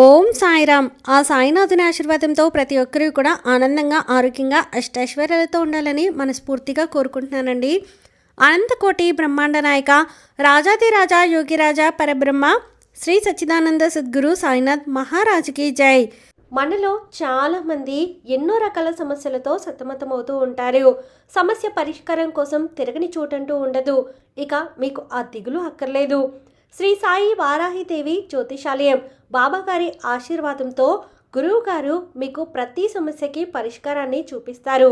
ఓం సాయిరామ్. ఆ సాయినాథుని ఆశీర్వాదంతో ప్రతి ఒక్కరూ కూడా ఆనందంగా ఆరోగ్యంగా అష్టైశ్వర్యాలతో ఉండాలని మనస్ఫూర్తిగా కోరుకుంటున్నానండి. అనంతకోటి బ్రహ్మాండ నాయక రాజాదిరాజా యోగిరాజా పరబ్రహ్మ శ్రీ సచ్చిదానంద సద్గురు సాయినాథ్ మహారాజుకి జై. మనలో చాలామంది ఎన్నో రకాల సమస్యలతో సతమతమవుతూ ఉంటారు. సమస్య పరిష్కారం కోసం తిరగని చోటంటూ ఉండదు. ఇక మీకు ఆ దిగులు అక్కర్లేదు. శ్రీ సాయి వారాహిదేవి జ్యోతిషాలయం. బాబాగారి ఆశీర్వాదంతో గురువు గారు మీకు ప్రతి సమస్యకి పరిష్కారాన్ని చూపిస్తారు.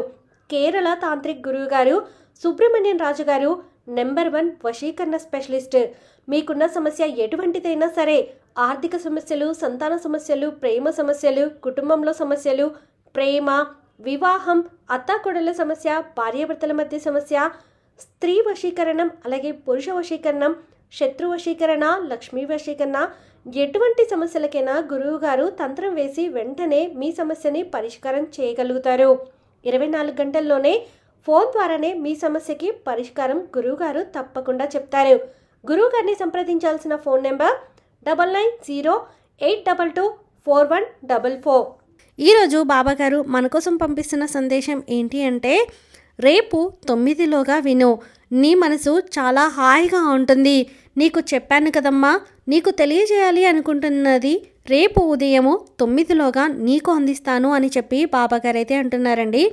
కేరళ తాంత్రిక్ గురువు గారు సుబ్రహ్మణ్యం రాజు గారు నెంబర్ వన్ వశీకరణ స్పెషలిస్ట్. మీకున్న సమస్య ఎటువంటిదైనా సరే ఆర్థిక సమస్యలు సంతాన సమస్యలు ప్రేమ సమస్యలు కుటుంబంలో సమస్యలు ప్రేమ వివాహం అత్తాకొడల సమస్య భార్యాభర్తల మధ్య సమస్య స్త్రీ వశీకరణం అలాగే పురుష వశీకరణం శత్రు వశీకరణ లక్ష్మీ వశీకరణ ఎటువంటి సమస్యలకైనా గురువు గారు తంత్రం వేసి వెంటనే మీ సమస్యని పరిష్కారం చేయగలుగుతారు. ఇరవై నాలుగు గంటల్లోనే ఫోన్ ద్వారానే మీ సమస్యకి పరిష్కారం గురువుగారు తప్పకుండా చెప్తారు. గురువుగారిని సంప్రదించాల్సిన phone number double nine zero eight double two four one double four. ఈరోజు బాబాగారు మన కోసం పంపిస్తున్న సందేశం ఏంటి అంటే రేపు తొమ్మిదిలోగా విను. నీ మనసు చాలా హాయిగా ఉంటుంది. నీకు చెప్పాను కదమ్మా నీకు తెలియజేయాలి అనుకుంటున్నది. రేపు ఉదయము తొమ్మిదిలోగా నీకు అందిస్తాను అని చెప్పి బాబాగారు అయితే అంటున్నారండి.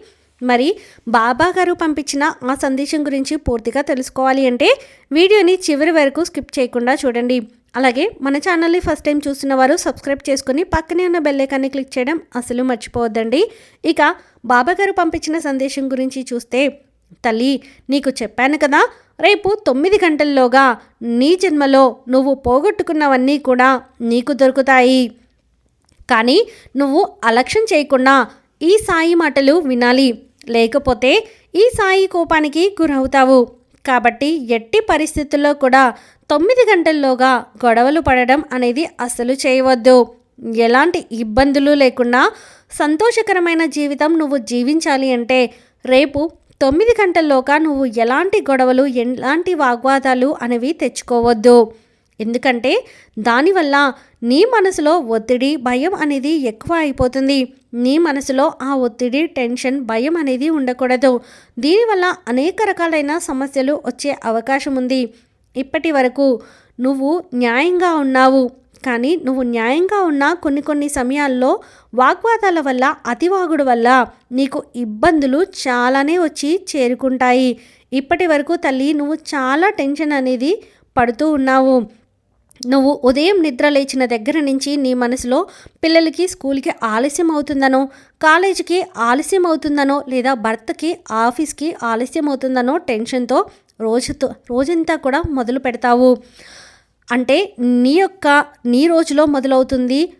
మరి బాబా గారు పంపించిన ఆ సందేశం గురించి పూర్తిగా తెలుసుకోవాలి అంటే వీడియోని చివరి వరకు స్కిప్ చేయకుండా చూడండి. అలాగే మన ఛానల్ని ఫస్ట్ టైం చూస్తున్న వారు సబ్స్క్రైబ్ చేసుకుని పక్కనే ఉన్న బెల్లైకాన్ని క్లిక్ చేయడం అసలు మర్చిపోవద్దండి. ఇక బాబా గారు పంపించిన సందేశం గురించి చూస్తే తల్లి నీకు చెప్పాను కదా రేపు తొమ్మిది గంటల్లోగా నీ జన్మలో నువ్వు పోగొట్టుకున్నవన్నీ కూడా నీకు దొరుకుతాయి. కానీ నువ్వు అలక్ష్యం చేయకుండా ఈ సాయి మాటలు వినాలి. లేకపోతే ఈ సాయి కోపానికి గురవుతావు. కాబట్టి ఎట్టి పరిస్థితుల్లో కూడా తొమ్మిది గంటల్లోగా గొడవలు పడడం అనేది అస్సలు చేయవద్దు. ఎలాంటి ఇబ్బందులు లేకుండా సంతోషకరమైన జీవితం నువ్వు జీవించాలి అంటే రేపు తొమ్మిది గంటల్లోగా నువ్వు ఎలాంటి గొడవలు ఎలాంటి వాగ్వాదాలు అనేవి తెచ్చుకోవద్దు. ఎందుకంటే దానివల్ల నీ మనసులో ఒత్తిడి భయం అనేది ఎక్కువ అయిపోతుంది. నీ మనసులో ఆ ఒత్తిడి టెన్షన్ భయం అనేది ఉండకూడదు. దీనివల్ల అనేక రకాలైన సమస్యలు వచ్చే అవకాశం ఉంది. ఇప్పటి వరకు నువ్వు న్యాయంగా ఉన్నావు. కానీ నువ్వు న్యాయంగా ఉన్న కొన్ని కొన్ని సమయాల్లో వాగ్వాదాల వల్ల అతివాగుడు వల్ల నీకు ఇబ్బందులు చాలానే వచ్చి చేరుకుంటాయి. ఇప్పటి వరకు తల్లి నువ్వు చాలా టెన్షన్ అనేది పడుతూ ఉన్నావు. నువ్వు ఉదయం నిద్ర లేచిన దగ్గర నుంచి నీ మనసులో పిల్లలకి స్కూల్కి ఆలస్యం అవుతుందనో కాలేజీకి ఆలస్యం అవుతుందనో లేదా భర్తకి ఆఫీస్కి ఆలస్యం అవుతుందనో టెన్షన్తో రోజుతో రోజంతా కూడా మొదలు పెడతావు. అంటే నీ యొక్క నీ రోజులో మొదలవుతుంది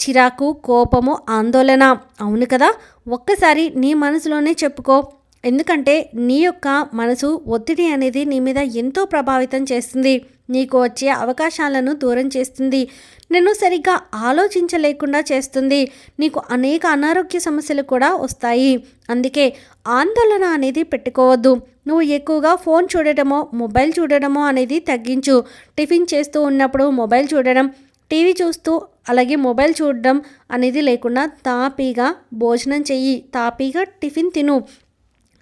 చిరాకు కోపము ఆందోళన. అవును కదా? ఒక్కసారి నీ మనసులోనే చెప్పుకో. ఎందుకంటే నీ యొక్క మనసు ఒత్తిడి అనేది నీ మీద ఎంతో ప్రభావితం చేస్తుంది. నీకు వచ్చే అవకాశాలను దూరం చేస్తుంది. నిన్ను సరిగ్గా ఆలోచించలేకుండా చేస్తుంది. నీకు అనేక అనారోగ్య సమస్యలు కూడా వస్తాయి. అందుకే ఆందోళన అనేది పెట్టుకోవద్దు. నువ్వు ఎక్కువగా ఫోన్ చూడటమో మొబైల్ చూడడమో అనేది తగ్గించు. టిఫిన్ చేస్తూ ఉన్నప్పుడు మొబైల్ చూడడం టీవీ చూస్తూ అలాగే మొబైల్ చూడడం అనేది లేకుండా తాపీగా భోజనం చెయ్యి. తాపీగా టిఫిన్ తిను.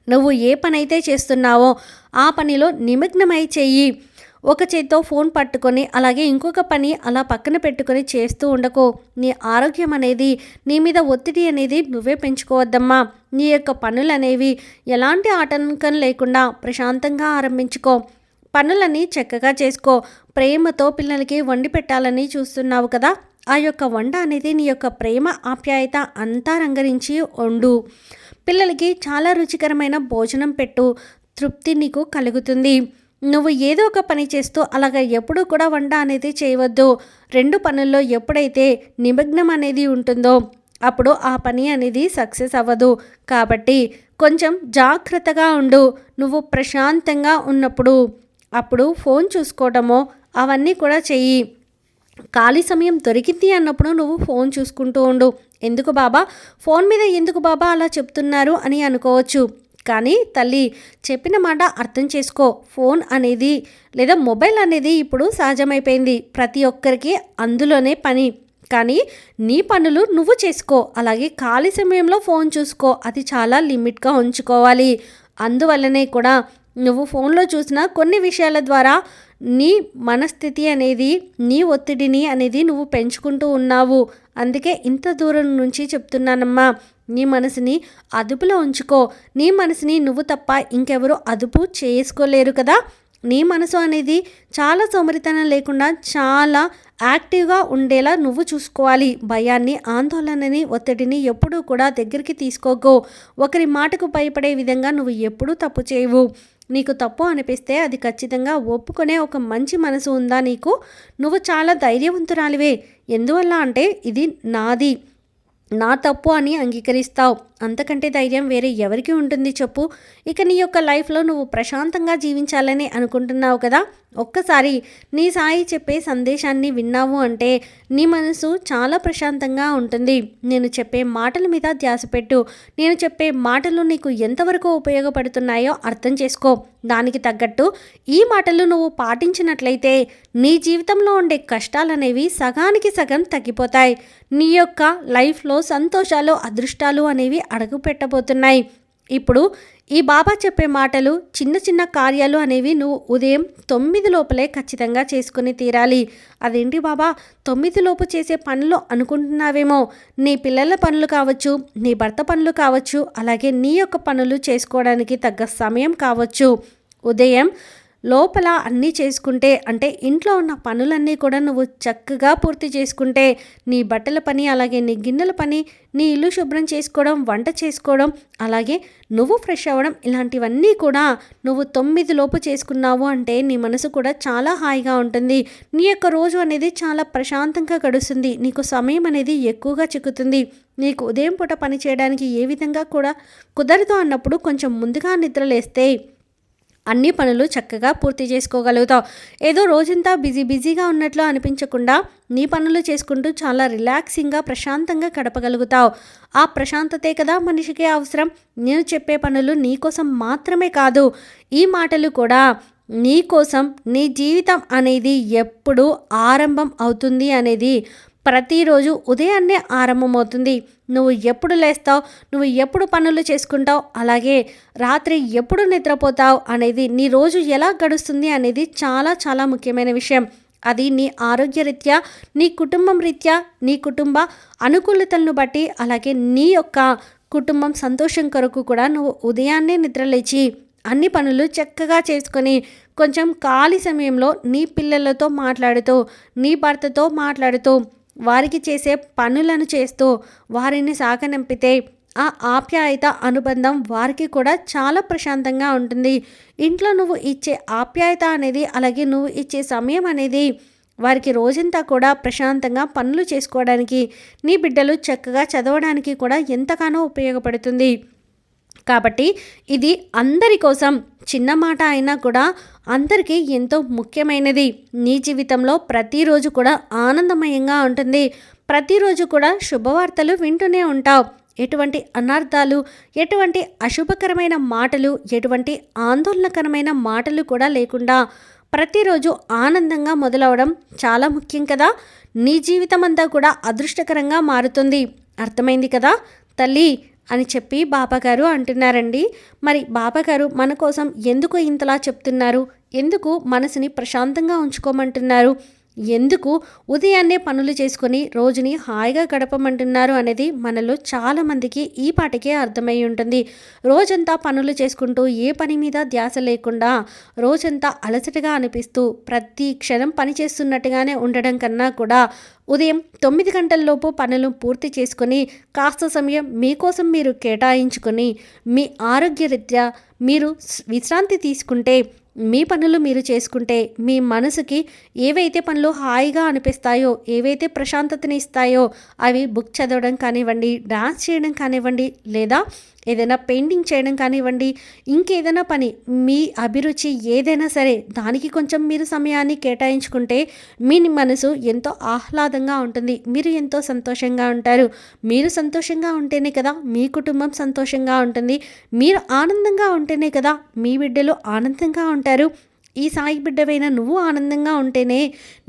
నువ్వు ఏ పని అయితే చేస్తున్నావో ఆ పనిలో నిమగ్నమై చెయ్యి. ఒక చేత్తో ఫోన్ పట్టుకొని అలాగే ఇంకొక పని అలా పక్కన పెట్టుకొని చేస్తూ ఉండకు. నీ ఆరోగ్యం అనేది నీ మీద ఒత్తిడి అనేది నువ్వే పెంచుకోవద్దమ్మా. నీ యొక్క పనులు అనేవి ఎలాంటి ఆటంకం లేకుండా ప్రశాంతంగా ఆరంభించుకో. పనులని చక్కగా చేసుకో. ప్రేమతో పిల్లలకి వండి పెట్టాలని చూస్తున్నావు కదా? ఆ యొక్క వంట అనేది నీ యొక్క ప్రేమ ఆప్యాయత అంతా రంగరించి వండు. పిల్లలకి చాలా రుచికరమైన భోజనం పెట్టు. తృప్తి నీకు కలుగుతుంది. నువ్వు ఏదో ఒక పని చేస్తూ అలాగ ఎప్పుడూ కూడా వంట అనేది చేయవద్దు. రెండు పనుల్లో ఎప్పుడైతే నిమగ్నం అనేది ఉంటుందో అప్పుడు ఆ పని అనేది సక్సెస్ అవ్వదు. కాబట్టి కొంచెం జాగ్రత్తగా ఉండు. నువ్వు ప్రశాంతంగా ఉన్నప్పుడు అప్పుడు ఫోన్ చూసుకోవడమో అవన్నీ కూడా చెయ్యి. ఖాళీ సమయం దొరికింది అన్నప్పుడు నువ్వు ఫోన్ చూసుకుంటూ ఉండు. ఎందుకు బాబా? ఫోన్ మీద ఎందుకు బాబా అలా చెప్తున్నారు అని అనుకోవచ్చు. కానీ తల్లి చెప్పిన మాట అర్థం చేసుకో. ఫోన్ అనేది లేదా మొబైల్ అనేది ఇప్పుడు సహజమైపోయింది. ప్రతి ఒక్కరికి అందులోనే పని. కానీ నీ పనులు నువ్వు చేసుకో. అలాగే ఖాళీ సమయంలో ఫోన్ చూసుకో. అది చాలా లిమిట్గా ఉంచుకోవాలి. అందువల్లనే కూడా నువ్వు ఫోన్లో చూసిన కొన్ని విషయాల ద్వారా నీ మనస్థితి అనేది నీ ఒత్తిడిని అనేది నువ్వు పెంచుకుంటూ ఉన్నావు. అందుకే ఇంత దూరం నుంచి చెప్తున్నానమ్మా నీ మనసుని అదుపులో ఉంచుకో. నీ మనసుని నువ్వు తప్ప ఇంకెవరు అదుపు చేసుకోలేరు కదా. నీ మనసు అనేది చాలా సోమరితనం లేకుండా చాలా యాక్టివ్గా ఉండేలా నువ్వు చూసుకోవాలి. భయాన్ని ఆందోళనని ఒత్తిడిని ఎప్పుడూ కూడా దగ్గరికి తీసుకోకో. ఒకరి మాటకు భయపడే విధంగా నువ్వు ఎప్పుడూ తప్పు చేయవు. నీకు తప్పు అనిపిస్తే అది ఖచ్చితంగా ఒప్పుకునే ఒక మంచి మనసు ఉందా నీకు? నువ్వు చాలా ధైర్యవంతురాలివే. ఎందువల్ల అంటే ఇది నాది. నా తప్పు అని అంగీకరిస్తావు. అంతకంటే ధైర్యం వేరే ఎవరికి ఉంటుంది చెప్పు. ఇక నీ యొక్క లైఫ్లో నువ్వు ప్రశాంతంగా జీవించాలని అనుకుంటున్నావు కదా? ఒక్కసారి నీ సాయి చెప్పే సందేశాన్ని విన్నావు అంటే నీ మనసు చాలా ప్రశాంతంగా ఉంటుంది. నేను చెప్పే మాటల మీద ధ్యాస పెట్టు. నేను చెప్పే మాటలు నీకు ఎంతవరకు ఉపయోగపడుతున్నాయో అర్థం చేసుకో. దానికి తగ్గట్టు ఈ మాటలు నువ్వు పాటించినట్లయితే నీ జీవితంలో ఉండే కష్టాలనేవి సగానికి సగం తగ్గిపోతాయి. నీ యొక్క లైఫ్లో సంతోషాలు అదృష్టాలు అనేవి అడుగు పెట్టబోతున్నాయి ఇప్పుడు ఈ బాబా చెప్పే మాటలు చిన్న చిన్న కార్యాలు అనేవి నువ్వు ఉదయం తొమ్మిది లోపలే ఖచ్చితంగా చేసుకుని తీరాలి. అదేంటి బాబా? తొమ్మిది లోపు చేసే పనులు అనుకుంటున్నావేమో. నీ పిల్లల పనులు కావచ్చు నీ భర్త పనులు కావచ్చు అలాగే నీ యొక్క పనులు చేసుకోవడానికి తగ్గ సమయం కావచ్చు. ఉదయం లోపల అన్నీ చేసుకుంటే అంటే ఇంట్లో ఉన్న పనులన్నీ కూడా నువ్వు చక్కగా పూర్తి చేసుకుంటే నీ బట్టల పని అలాగే నీ గిన్నెల పని నీ ఇల్లు శుభ్రం చేసుకోవడం వంట చేసుకోవడం అలాగే నువ్వు ఫ్రెష్ అవ్వడం ఇలాంటివన్నీ కూడా నువ్వు తొమ్మిది లోపు చేసుకున్నావు అంటే నీ మనసు కూడా చాలా హాయిగా ఉంటుంది. నీ యొక్క రోజు అనేది చాలా ప్రశాంతంగా గడుస్తుంది. నీకు సమయం అనేది ఎక్కువగా చిక్కుతుంది. నీకు ఉదయం పూట పని చేయడానికి ఏ విధంగా కూడా కుదరదు అన్నప్పుడు కొంచెం ముందుగా నిద్రలేస్తే అన్ని పనులు చక్కగా పూర్తి చేసుకోగలుగుతావు. ఏదో రోజంతా బిజీ బిజీగా ఉన్నట్లు అనిపించకుండా నీ పనులు చేసుకుంటూ చాలా రిలాక్సింగ్గా ప్రశాంతంగా గడపగలుగుతావు. ఆ ప్రశాంతతే కదా మనిషికి అవసరం. నేను చెప్పే పనులు నీకోసం మాత్రమే కాదు ఈ మాటలు కూడా నీ కోసం నీ జీవితం అనేది ఎప్పుడు ఆరంభం అవుతుంది అనేది ప్రతిరోజు ఉదయాన్నే ఆరంభమవుతుంది. నువ్వు ఎప్పుడు లేస్తావు? నువ్వు ఎప్పుడు పనులు చేసుకుంటావు? అలాగే రాత్రి ఎప్పుడు నిద్రపోతావు? అనేది నీ రోజు ఎలా గడుస్తుంది అనేది చాలా చాలా ముఖ్యమైన విషయం. అది నీ ఆరోగ్యరీత్యా నీ కుటుంబం రీత్యా నీ కుటుంబ అనుకూలతలను బట్టి అలాగే నీ యొక్క కుటుంబం సంతోషం కొరకు కూడా నువ్వు ఉదయాన్నే నిద్రలేచి అన్ని పనులు చక్కగా చేసుకొని కొంచెం ఖాళీ సమయంలో నీ పిల్లలతో మాట్లాడుతూ నీ భర్తతో మాట్లాడుతూ వారికి చేసే పనులను చేస్తూ వారిని సాగనంపితే ఆ ఆప్యాయత అనుబంధం వారికి కూడా చాలా ప్రశాంతంగా ఉంటుంది. ఇంట్లో నువ్వు ఇచ్చే ఆప్యాయత అనేది అలాగే నువ్వు ఇచ్చే సమయం అనేది వారికి రోజంతా కూడా ప్రశాంతంగా పనులు చేసుకోవడానికి నీ బిడ్డలు చక్కగా చదవడానికి కూడా ఎంతగానో ఉపయోగపడుతుంది. కాబట్టి ఇది అందరి కోసం చిన్న మాట అయినా కూడా అందరికీ ఎంతో ముఖ్యమైనది. నీ జీవితంలో ప్రతిరోజు కూడా ఆనందమయంగా ఉంటుంది. ప్రతిరోజు కూడా శుభవార్తలు వింటూనే ఉంటావు. ఎటువంటి అనర్థాలు ఎటువంటి అశుభకరమైన మాటలు ఎటువంటి ఆందోళనకరమైన మాటలు కూడా లేకుండా ప్రతిరోజు ఆనందంగా మొదలవడం చాలా ముఖ్యం కదా. నీ జీవితం అంతా కూడా అదృష్టకరంగా మారుతుంది. అర్థమైంది కదా? తల్లి అని చెప్పి బాబాగారు అంటున్నారండి. మరి బాబాగారు మన కోసం ఎందుకు ఇంతలా చెప్తున్నారు? ఎందుకు మనసుని ప్రశాంతంగా ఉంచుకోమంటున్నారు? ఎందుకు ఉదయాన్నే పనులు చేసుకొని రోజుని హాయిగా గడపమంటున్నారు అనేది మనలో చాలామందికి ఈ పాటికే అర్థమై ఉంటుంది. రోజంతా పనులు చేసుకుంటూ ఏ పని మీద ధ్యాస లేకుండా రోజంతా అలసటగా అనిపిస్తూ ప్రతి క్షణం పని చేస్తున్నట్టుగానే ఉండడం కన్నా కూడా ఉదయం తొమ్మిది గంటల్లోపు పనులు పూర్తి చేసుకొని కాస్త సమయం మీకోసం మీరు కేటాయించుకొని మీ ఆరోగ్యరీత్యా మీరు విశ్రాంతి తీసుకుంటే మీ పనులు మీరు చేసుకుంటే మీ మనసుకి ఏవైతే పనులు హాయిగా అనిపిస్తాయో ఏవైతే ప్రశాంతతని ఇస్తాయో అవి బుక్ చదవడం కానివ్వండి డాన్స్ చేయడం కానివ్వండి లేదా ఏదైనా పెయింటింగ్ చేయడం కానివ్వండి ఇంకేదైనా పని మీ అభిరుచి ఏదైనా సరే దానికి కొంచెం మీరు సమయాన్ని కేటాయించుకుంటే మీ మనసు ఎంతో ఆహ్లాదంగా ఉంటుంది. మీరు ఎంతో సంతోషంగా ఉంటారు. మీరు సంతోషంగా ఉంటేనే కదా మీ కుటుంబం సంతోషంగా ఉంటుంది. మీరు ఆనందంగా ఉంటేనే కదా మీ బిడ్డలు ఆనందంగా ఉంటారు. ఈ సాయి బిడ్డవైన నువ్వు ఆనందంగా ఉంటేనే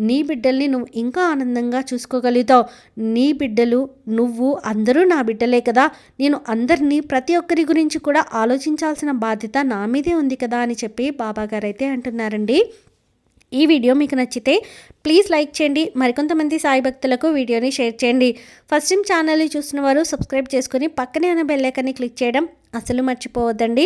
నీ బిడ్డల్ని నువ్వు ఇంకా ఆనందంగా చూసుకోగలుగుతావు. నీ బిడ్డలు నువ్వు అందరూ నా బిడ్డలే కదా. నేను అందరినీ ప్రతి ఒక్కరి గురించి కూడా ఆలోచించాల్సిన బాధ్యత నా మీదే ఉంది కదా అని చెప్పి బాబాగారు అయితే అంటున్నారండి. ఈ వీడియో మీకు నచ్చితే ప్లీజ్ లైక్ చేయండి. మరికొంతమంది సాయి భక్తులకు వీడియోని షేర్ చేయండి. ఫస్ట్ టైం ఛానల్ని చూసిన వారు సబ్స్క్రైబ్ చేసుకుని పక్కనే ఉన్న బెల్లైకన్ని క్లిక్ చేయడం అసలు మర్చిపోవద్దండి.